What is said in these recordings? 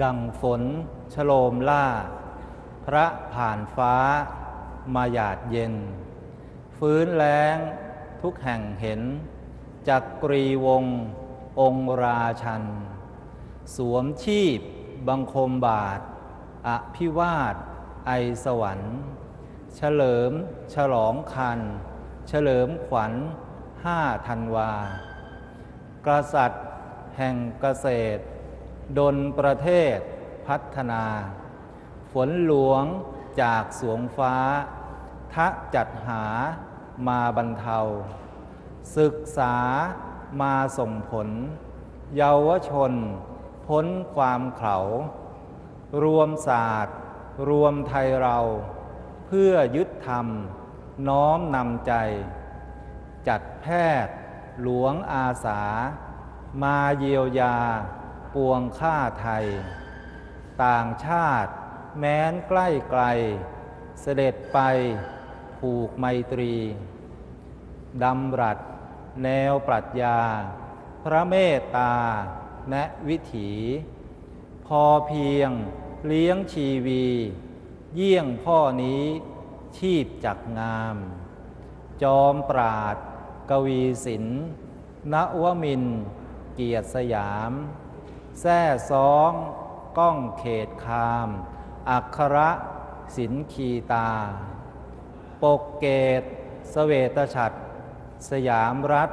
ดังฝนชโลมล่า พระผ่านฟ้ามาหยาดเย็น ฟื้นแล้งทุกแห่งเห็น จักกรีวง องค์ราชัน สวมชีพบังคมบาท อภิวาท ไอสวรรค์เฉลิม ฉลองคัน เฉลิมขวัญห้าธันวา กษัตริย์แห่งเกษตร ดลประเทศพัฒนา ฝนหลวงจากสวงฟ้า ทะจัดหามาบรรเทา ศึกษามาส่งผล เยาวชน พ้นความเขารวมศาสตร์ รวมไทยเรา เพื่อยึดธรรม น้อมนำใจ จัดแพทย์หลวงอาสา มาเยียวยา ปวงค่าไทย ต่างชาติแม้นใกล้ไกล เสด็จไปผูกไมตรีดำรัสแนวปรัชญา พระเมตตาแนะวิถี พอเพียงเลี้ยงชีวี เยี่ยงพ่อนี้ชีพจักงาม จอมปราด กวีศิลป์ณวมิน เกียรติสยาม แท่ซ้องก้องเขตคาม อักขระศิลคีตา ปกเกตสเวตฉัตรสยามรัฐ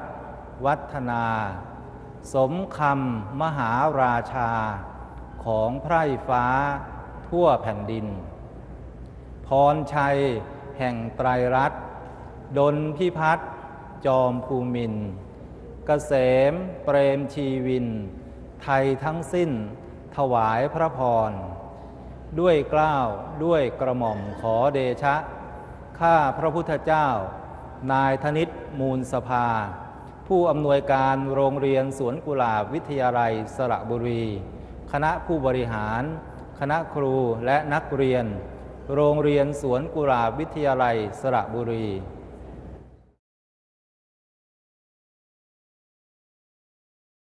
วัฒนา สมคำมหาราชา ของไพร่ฟ้าทั่วแผ่นดิน พรชัยแห่งไตรรัตน์ดลพิพัฒน์จอมภูมินทร์เกษมเปรมชีวิน ไทยทั้งสิ้น ถวายพระพร ด้วยเกล้าวด้วยกระหม่อมขอเดชะ ข้าพระพุทธเจ้า นายธนิตมูลสภา ผู้อำนวยการโรงเรียนสวนกุหลาบวิทยาลัยสระบุรี คณะผู้บริหาร คณะครูและนักเรียน โรงเรียนสวนกุหลาบวิทยาลัยสระบุรี